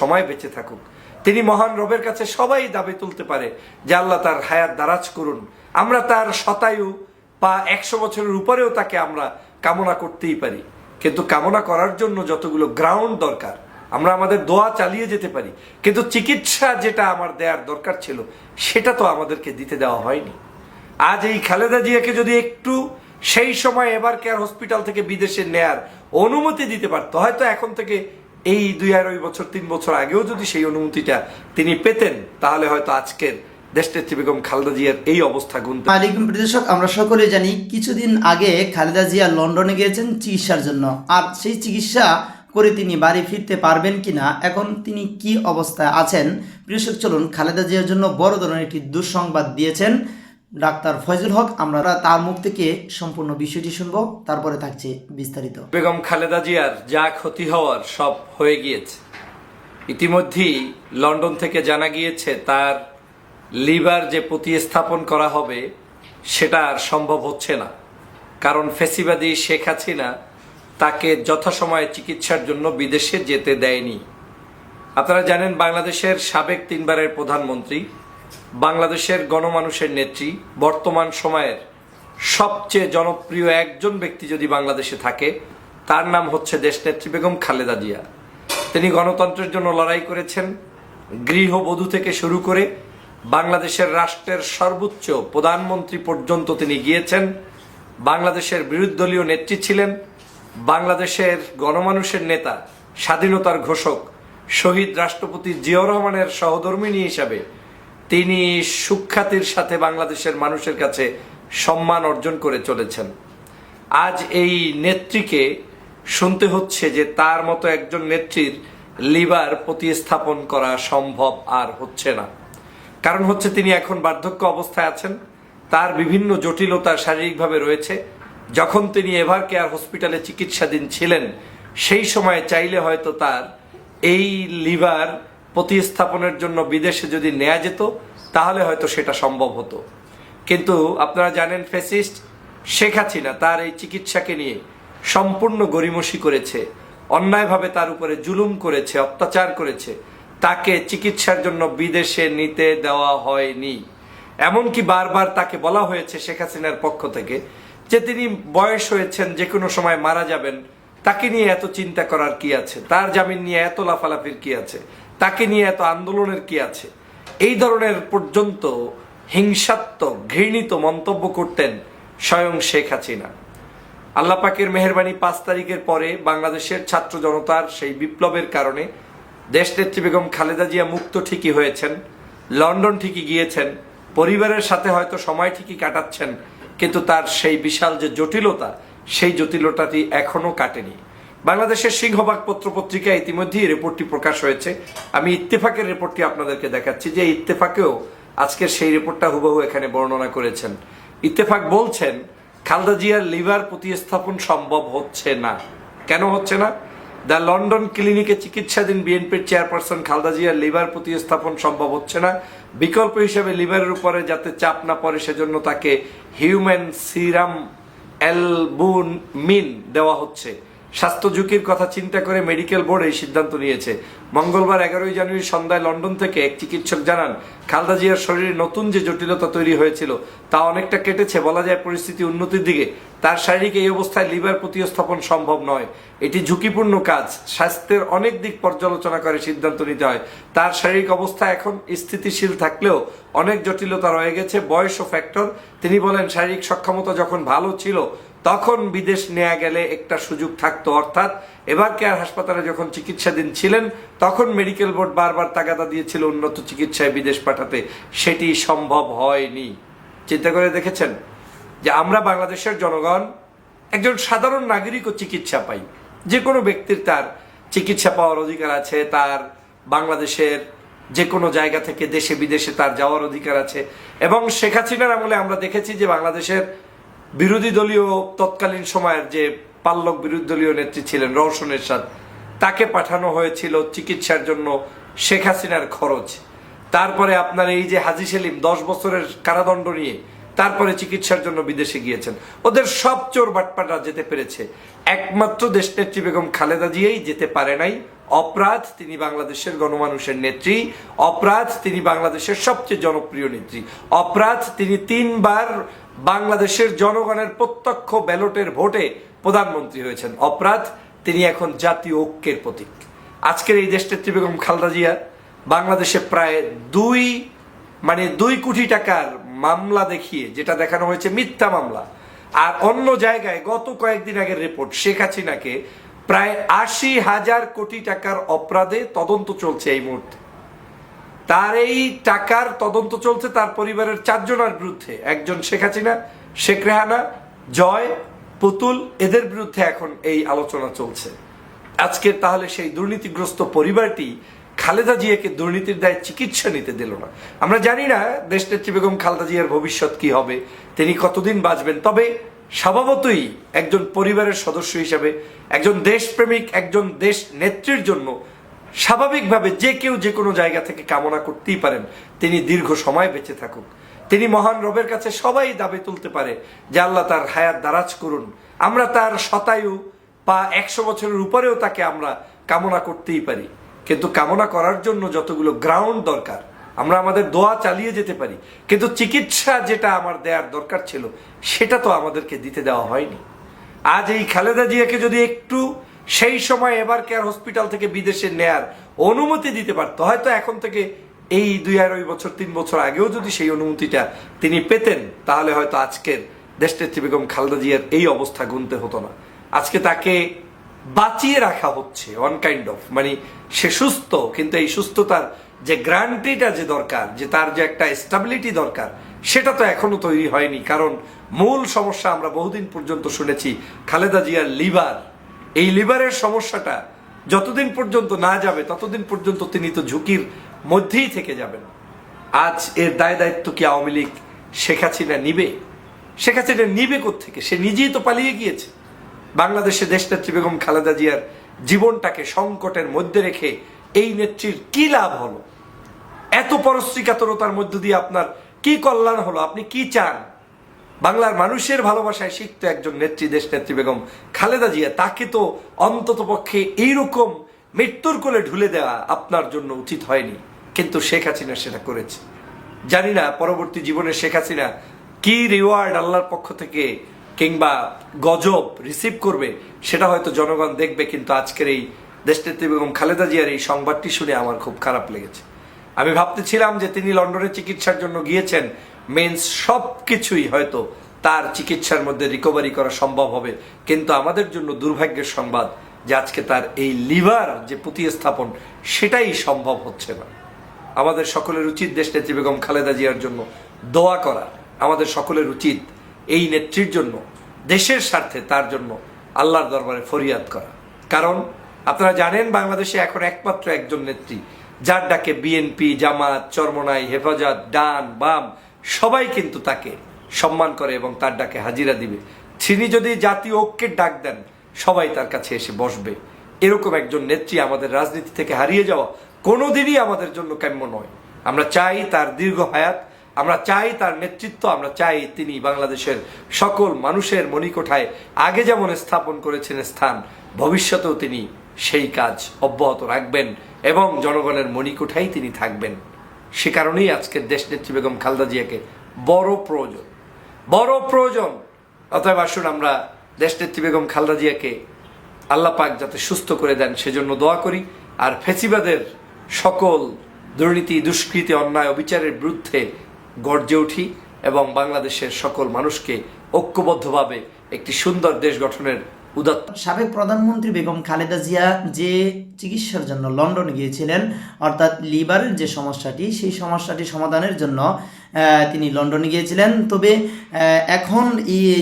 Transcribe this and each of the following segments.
সময় বেঁচে থাকুক। তিনি মহান রবের কাছে সবাই দাবি তুলতে পারে যে আল্লাহ তার হায়াত দারাজ করুন। আমরা তার শতায়ু বা একশো বছরের উপরেও তাকে আমরা কামনা করতেই পারি। কিন্তু কামনা করার জন্য যতগুলো গ্রাউন্ড দরকার, আমরা আমাদের দোয়া চালিয়ে যেতে পারি। কিন্তু চিকিৎসা যেটা আমার দেওয়ার দরকার ছিল, সেটা তো আমাদেরকে দিতে দেওয়া হয়নি। আজ এই খালেদা জিয়াকে যদি একটু সেই সময় এবার কেয়ার হসপিটাল থেকে বিদেশে নেয়ার অনুমতি দিতে পারতো, হয়তো এখন থেকে এই দুই আড়াই বছর, তিন বছর আগেও যদি সেই অনুমতিটা তিনি পেতেন, তাহলে হয়তো আজকের দেশনেত্রী বেগম খালেদা জিয়ার এই অবস্থা গুনতে আলাইকুম প্রদর্শক আমরা সকলে জানি কিছুদিন আগে খালেদা জিয়া লন্ডনে গিয়েছেন চিকিৎসার জন্য। আর সেই চিকিৎসা করে তিনি বাড়ি ফিরতে পারবেন কিনা, এখন তিনি কি অবস্থায় আছেন? প্রিয়শক চলুন খালেদা জিয়ার জন্য বড় ধরনের একটি দুঃসংবাদ দিয়েছেন। ডাক্তার ফয়জুল হক, আমরা তার মুখ থেকে সম্পূর্ণ বিষয়টি শুনব, তারপরে থাকছে বিস্তারিত। বেগম খালেদা জিয়ার যা ক্ষতি হওয়ার সব হয়ে গিয়েছে। ইতিমধ্যেই লন্ডন থেকে জানা গিয়েছে, তার লিভার যে প্রতিস্থাপন করা হবে, সেটা আর সম্ভব হচ্ছে না। কারণ ফেসিবাদী শেখ হাসিনা তাকে যথাসময়ে চিকিৎসার জন্য বিদেশে যেতে দেয়নি। আপনারা জানেন, বাংলাদেশের সাবেক তিনবারের প্রধানমন্ত্রী বাংলাদেশের গণমানুষের নেত্রী, বর্তমান সময়ের সবচেয়ে জনপ্রিয় একজন ব্যক্তি যদি বাংলাদেশে থাকে, তার নাম হচ্ছে দেশনেত্রী বেগম খালেদা জিয়া। তিনি গণতন্ত্রের জন্য লড়াই করেছেন, গৃহবধূ থেকে শুরু করে বাংলাদেশের রাষ্ট্রের সর্বোচ্চ প্রধানমন্ত্রী পর্যন্ত তিনি গিয়েছেন। বাংলাদেশের বিরোধীদলীয় নেত্রী ছিলেন। বাংলাদেশের গণমানুষের নেতা, স্বাধীনতার ঘোষক, শহীদ রাষ্ট্রপতি জিয়াউর রহমানের সহধর্মিনী হিসাবে তিনি সুখ্যাতির সাথে বাংলাদেশের মানুষের কাছে সম্মান অর্জন করে চলেছেন। আজ এই নেত্রীকে শুনতে হচ্ছে যে তার মতো একজন নেত্রীর লিভার প্রতিস্থাপন করা সম্ভব আর হচ্ছে না। কারণ হচ্ছে তিনি এখন বার্ধক্য অবস্থায় আছেন, তার বিভিন্ন জটিলতা শারীরিকভাবে রয়েছে। যখন তিনি এভার কেয়ার হসপিটালে চিকিৎসাধীন ছিলেন, সেই সময় চাইলে হয়তো তার এই লিভার প্রতিস্থাপনের জন্য বিদেশে যদি নেওয়া যেত তাহলে হয়তো সেটা সম্ভব হতো। কিন্তু আপনারা জানেন ফেসিস্ট শেখ হাসিনা তার এই চিকিৎসাকে নিয়ে সম্পূর্ণ গরিমসি করেছে, অন্যায়ভাবে তার উপরে জুলুম করেছে, অত্যাচার করেছে। তাকে চিকিৎসার জন্য বিদেশে নিতে দেওয়া হয়নি। এমনকি বারবার তাকে বলা হয়েছে শেখ হাসিনার পক্ষ থেকে যে তিনি বয়স হয়েছেন, যে কোনো সময় মারা যাবেন। তাকে নিয়ে এত চিন্তা করার কি আছে? তার জামিন নিয়ে এত লাফালাফির কি আছে? তাকে নিয়ে এত আন্দোলনের কি আছে? এই ধরনের পর্যন্ত হিংসাত্মক, ঘৃণিত মন্তব্য করতেন স্বয়ং শেখ হাসিনা। আল্লাহ পাকের মেহরবানি পাঁচ তারিখের পরে বাংলাদেশের ছাত্র জনতার সেই বিপ্লবের কারণে দেশনেত্রী বেগম খালেদা জিয়া মুক্ত ঠিকই হয়েছেন, লন্ডন ঠিকই গিয়েছেন, পরিবারের সাথে হয়তো সময় ঠিকই কাটাচ্ছেন, কিন্তু তার সেই বিশাল যে জটিলতা, সেই জটিলতাটি এখনও কাটেনি। বাংলাদেশের সিংহবাগ পত্র পত্রিকায় ইতিমধ্যেই রিপোর্টটি প্রকাশ হয়েছে। আমি ইত্তেফাকের রিপোর্টটি আপনাদেরকে দেখাচ্ছি, যে ইত্তেফাকেও আজকের সেই রিপোর্টটা হুবহু এখানে বর্ণনা করেছেন। ইত্তেফাক বলছেন, খালদা জিয়ার লিভার প্রতিস্থাপন সম্ভব হচ্ছে না। কেন হচ্ছে না? দ্য লন্ডন ক্লিনিকে চিকিৎসাধীন বিএনপির চেয়ারপারসন খালদা জিয়ার লিভার প্রতিস্থাপন সম্ভব হচ্ছে না। বিকল্প হিসেবে লিভারের উপরে যাতে চাপ না পড়ে, সেজন্য তাকে হিউম্যান সিরাম অ্যালবুমিন দেওয়া হচ্ছে। স্বাস্থ্য ঝুঁকির কথা চিন্তা করে মেডিকেল বোর্ড এই সিদ্ধান্ত নিয়েছে। মঙ্গলবার এগারোই জানুয়ারি সন্ধ্যায় লন্ডন থেকে এক চিকিৎসক জানান, খালদা জিয়ার শরীরে নতুন যে জটিলতা তৈরি হয়েছিল, তা অনেকটা কেটেছে, বলা যায় পরিস্থিতি উন্নতির দিকে। তার শারীরিক এই অবস্থায় লিভার প্রতিস্থাপন সম্ভব নয়। এটি ঝুঁকিপূর্ণ কাজ, স্বাস্থ্যের অনেক দিক পর্যালোচনা করে সিদ্ধান্ত নিতে হয়। তার শারীরিক অবস্থা এখন স্থিতিশীল থাকলেও অনেক জটিলতা রয়ে গেছে, বয়স ও ফ্যাক্টর তিনি বলেন, শারীরিক সক্ষমতা যখন ভালো ছিল তখন বিদেশ নেওয়া গেলে একটা সুযোগ থাকতো, অর্থাৎ এবার কেয়ার হাসপাতালে যখন চিকিৎসাধীন ছিলেন, তখন মেডিকেল বোর্ড বারবার তাগাদা দিয়েছিল উন্নত চিকিৎসায় বিদেশ পাঠাতে। সেটি সম্ভব হয়নি। চিন্তা করে দেখেছেন যে আমরা বাংলাদেশের জনগণ, একজন সাধারণ নাগরিকও চিকিৎসা পাই। যে কোনো ব্যক্তির তার চিকিৎসা পাওয়ার অধিকার আছে, তার বাংলাদেশের যে কোনো জায়গা থেকে দেশে বিদেশে তার যাওয়ার অধিকার আছে। এবং শেখ হাসিনার আমলে আমরা দেখেছি যে বাংলাদেশের বিরোধী দলীয় তৎকালীন সময়ের যে পাল্লক বিরোধী দলীয় নেত্রী ছিলেন, রওশন এরশাদ, তাকে পাঠানো হয়েছিল চিকিৎসার জন্য শেখ হাসিনার খরচ। তারপরে আপনার এই যে হাজি সেলিম, দশ বছরের কারাদণ্ড নিয়ে তারপরে চিকিৎসার জন্য বিদেশে গিয়েছেন। ওদের সব চোর বাটপাটা যেতে পেরেছে। একমাত্র দেশনেত্রী বেগম খালেদা জিয়াই যেতে পারে নাই। অপরাধ তিনি বাংলাদেশের গণমানুষের নেত্রী, অপরাধ তিনি বাংলাদেশের সবচেয়ে জনপ্রিয় নেত্রী, অপরাধ তিনি তিনবার বাংলাদেশের জনগণের প্রত্যক্ষ ব্যালটের ভোটে প্রধানমন্ত্রী হয়েছেন। অপরাধ তিনি এখন জাতীয় ঐক্যের প্রতীক। আজকের এই দেশনেত্রী বেগম খালদা জিয়া বাংলাদেশে প্রায় দুই মানে দুই কোটি টাকার মামলা দেখিয়ে, যেটা দেখানো হয়েছে মিথ্যা মামলা, আর অন্য জায়গায় গত কয়েকদিন আগের রিপোর্ট শেখ হাসিনাকে প্রায় আশি হাজার কোটি টাকার অপরাধে তদন্ত চলছে এই মুহূর্তে। তার এই টাকার তদন্ত চলছে তার পরিবারের চারজনের বিরুদ্ধে। একজন শেখ হাসিনা, শেখ রেহানা, জয়, পুতুল, এদের বিরুদ্ধে এখন এই আলোচনা চলছে। আজকের তাহলে সেই দুর্নীতিগ্রস্ত পরিবারটি খালেদা জিয়াকে দুর্নীতির দায়ে চিকিৎসা নিতে দিল না। আমরা জানি না দেশনেত্রী বেগম খালেদা জিয়ার ভবিষ্যৎ কি হবে, তিনি কতদিন বাঁচবেন। তবে স্বভাবতই একজন পরিবারের সদস্য হিসাবে, একজন দেশপ্রেমিক, একজন দেশ নেত্রীর জন্য স্বাভাবিকভাবে যে কেউ যে কোনো জায়গা থেকে কামনা করতেই পারেন, তিনি দীর্ঘ সময় বেঁচে থাকুক। তিনি মহান রবের কাছে সবাই দাবি তুলতে পারে যে আল্লাহ তার হায়াত দারাজ করুন। আমরা তার শতায়ু বা একশো বছরের উপরেও তাকে আমরা কামনা করতেই পারি। কিন্তু কামনা করার জন্য যতগুলো গ্রাউন্ড দরকার আমরা আমাদের দোয়া চালিয়ে যেতে পারি। কিন্তু চিকিৎসা যেটা আমার দেওয়ার দরকার ছিল, সেটা তো আমাদেরকে দিতে দেওয়া হয়নি। আজ এই খালেদা জিয়াকে যদি একটু সেই সময় এবার কেয়ার হসপিটাল থেকে বিদেশে নেয়ার অনুমতি দিতে পারতো, হয়তো এখন থেকে এই দুই আড়াই বছর, তিন বছর আগেও যদি সেই অনুমতিটা তিনি পেতেন, তাহলে হয়তো আজকের দেশনেত্রী বেগম খালেদা জিয়ার এই অবস্থা গুনতে হতো না। আজকে তাকে বাঁচিয়ে রাখা হচ্ছে অন কাইন্ড অফ মানে সে সুস্থ, কিন্তু এই সুস্থতার যে গ্যারান্টিটা যে দরকার, যে তার যে একটা স্টাবিলিটি দরকার, সেটা তো এখনও তৈরি হয়নি। কারণ মূল সমস্যা আমরা বহুদিন পর্যন্ত শুনেছি, খালেদা জিয়ার লিভার। এই লিভারের সমস্যাটা যতদিন পর্যন্ত না যাবে, ততদিন পর্যন্ত তিনি তো ঝুঁকির মধ্যেই থেকে যাবেন। আজ এর দায় দায়িত্ব কি আওয়ামী লীগ শেখ হাসিনা নিবে? শেখ হাসিনা নিবে থেকে সে নিজেই তো পালিয়ে গিয়েছে। বাংলাদেশে দেশনেত্রী বেগম খালেদা জিয়ার জীবনটাকে সংকটের মধ্যে রেখে এই নেত্রীর কি লাভ হলো? এত পরশ্রীকাতরতার মধ্য দিয়ে আপনার কি কল্যাণ হলো? আপনি কি চান? বাংলার মানুষের ভালোবাসায় শিখতো একজন নেত্রী দেশ নেত্রী বেগম খালেদা জিয়া, তাকে তো অন্তত পক্ষে এইরকম মৃত্যুর কোলে ঢুলে দেওয়া আপনার জন্য উচিত হয়নি। কিন্তু শেখ হাসিনা সেটা করেছে। জানি না পরবর্তী জীবনে শেখ হাসিনা কি রিওয়ার্ড আল্লাহর পক্ষ থেকে কিংবা গজব রিসিভ করবে, সেটা হয়তো জনগণ দেখবে, কিন্তু আজকের এই দেশনেত্রী বেগম খালেদা জিয়ার এই সংবাদটি শুনে আমার খুব খারাপ লেগেছে। আমি ভাবতেছিলাম যে তিনি লন্ডনে চিকিৎসার জন্য গিয়েছেন। মেন্স সব কিছুই হয়তো তার চিকিৎসার মধ্যে রিকভারি করা সম্ভব হবে। কিন্তু আমাদের জন্য দুর্ভাগ্যের সংবাদ যে আজকে তার এই লিভার, যে প্রতিস্থাপন, সেটাই সম্ভব হচ্ছে না। আমাদের সকলের উচিত দেশ নেত্রী বেগম খালেদা জিয়ার জন্য দোয়া করা। আমাদের সকলের উচিত এই নেত্রীর জন্য, দেশের স্বার্থে তার জন্য আল্লাহর দরবারে ফরিয়াদ করা। কারণ আপনারা জানেন, বাংলাদেশে এখন একমাত্র একজন নেত্রী যার ডাকে বিএনপি জামাত, চরমনাই, হেফাজত, ডান, বাম, সবাই কিন্তু তাকে সম্মান করে এবং তার ডাকে হাজিরা দিবে। তিনি যদি জাতীয় ঐক্যের ডাক দেন, সবাই তার কাছে এসে বসবে। এরকম একজন নেত্রী আমাদের রাজনীতি থেকে হারিয়ে যাওয়া কোনোদিনই আমাদের জন্য কাম্য নয়। আমরা চাই তার দীর্ঘ হায়াত, আমরা চাই তার নেতৃত্ব, আমরা চাই তিনি বাংলাদেশের সকল মানুষের মণিকোঠায় আগে যেমন স্থাপন করেছেন স্থান, ভবিষ্যতেও তিনি সেই কাজ অব্যাহত রাখবেন। এবং জনগণের মণিকোঠায় তিনি থাকবেন। সে কারণেই আজকের দেশনেত্রী বেগম খালদা জিয়াকে বড় প্রয়োজন। বড় প্রয়োজন। অতএব আসুন আমরা দেশনেত্রী বেগম খালদা জিয়াকে আল্লাহ পাক যাতে সুস্থ করে দেন, সেজন্য দোয়া করি। আর ফেসিবাদের সকল দুর্নীতি, দুষ্কৃতি, অন্যায়, অবিচারের বিরুদ্ধে গর্জে উঠি এবং বাংলাদেশের সকল মানুষকে ঐক্যবদ্ধভাবে একটি সুন্দর দেশ গঠনের উদাত্ত। সাবেক প্রধানমন্ত্রী বেগম খালেদা জিয়া যে চিকিৎসার জন্য লন্ডনে গিয়েছিলেন, অর্থাৎ লিভারের যে সমস্যাটি, সেই সমস্যাটি সমাধানের জন্য তিনি লন্ডনে গিয়েছিলেন। তবে এখন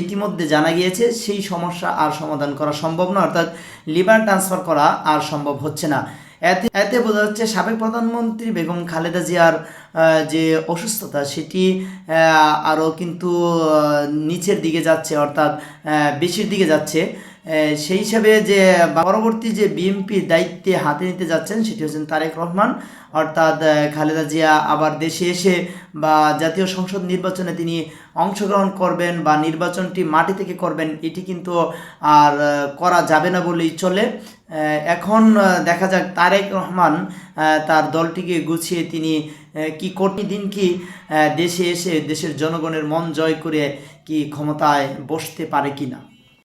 ইতিমধ্যে জানা গিয়েছে, সেই সমস্যা আর সমাধান করা সম্ভব না অর্থাৎ লিভার ট্রান্সফার করা আর সম্ভব হচ্ছে না। এতে এতে বোঝা যাচ্ছে, সাবেক প্রধানমন্ত্রী বেগম খালেদা জিয়ার যে অসুস্থতা, সেটি আরও কিন্তু নিচের দিকে যাচ্ছে, অর্থাৎ বেশির দিকে যাচ্ছে। সেই হিসাবে যে পরবর্তী যে বিএনপি দায়িত্বে হাতে নিতে যাচ্ছেন, সেটি হচ্ছেন তারেক রহমান। অর্থাৎ খালেদা জিয়া আবার দেশে এসে বা জাতীয় সংসদ নির্বাচনে তিনি অংশগ্রহণ করবেন বা নির্বাচনটি মাটি থেকে করবেন, এটি কিন্তু আর করা যাবে না বলেই চলে। এখন দেখা যাক তারেক রহমান তার দলটিকে গুছিয়ে তিনি কি কোটি দিন কি দেশে এসে দেশের জনগণের মন জয় করে কি ক্ষমতায় বসতে পারে কিনা?